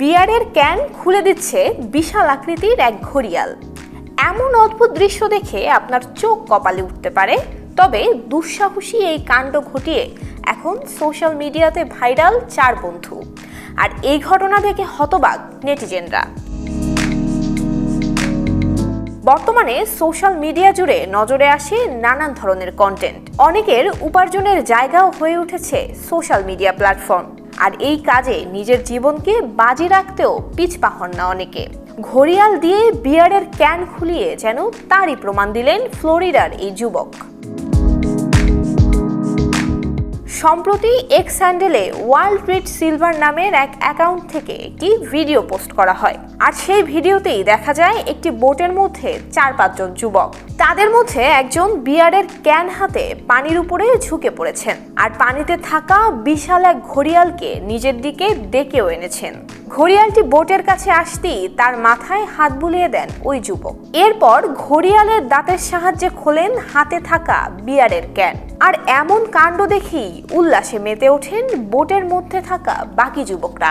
বিয়ারের can খুলে দিচ্ছে বিশাল আকৃতির এক ঘড়িয়াল। এমন অদ্ভুত দৃশ্য দেখে আপনার চোখ কপালে উঠতে পারে। তবে দুঃসাহসী এই কাণ্ড ঘটিয়ে এখন সোশ্যাল মিডিয়াতে ভাইরাল চার বন্ধু। আর এই ঘটনা দেখে হতবাক নেটিজেনরা। বর্তমানে সোশ্যাল মিডিয়া জুড়ে নজরে আসে নানান ধরনের কন্টেন্ট অনেকের উপার্জনের জায়গাও হয়ে উঠেছে সোশ্যাল মিডিয়া প্ল্যাটফর্ম আর এই কাজে নিজের জীবনকে বাজি রাখতেও পিছপা হন না অনেকে। ঘড়িয়াল দিয়ে বিয়ারের ক্যান খুলিয়ে যেন তারই প্রমাণ দিলেন ফ্লোরিডার এই যুবক। সম্প্রতি এক্স হ্যান্ডেলে ওয়ার্ল্ড ট্রিট সিলভার নামের এক অ্যাকাউন্ট থেকে একটি ভিডিও পোস্ট করা হয়। আর সেই ভিডিওতেই দেখা যায় একটি বোটের মধ্যে চার পাঁচজন যুবক। তাদের মধ্যে একজন বিয়ারের ক্যান হাতে পানির উপরে ঝুঁকে পড়েছেন। আর পানিতে থাকা বিশাল এক ঘড়িয়ালকে নিজের দিকে ডেকেও এনেছেন। ঘড়িয়ালটি বোটের কাছে আসতেই তার মাথায় হাত বুলিয়ে দেন ওই যুবক। এরপর ঘড়িয়ালের দাঁতের সাহায্যে খোলেন হাতে থাকা বিয়ারের ক্যান। আর এমন কাণ্ড দেখেই উল্লাসে মেতে ওঠেন বোটের মধ্যে থাকা বাকি যুবকরা।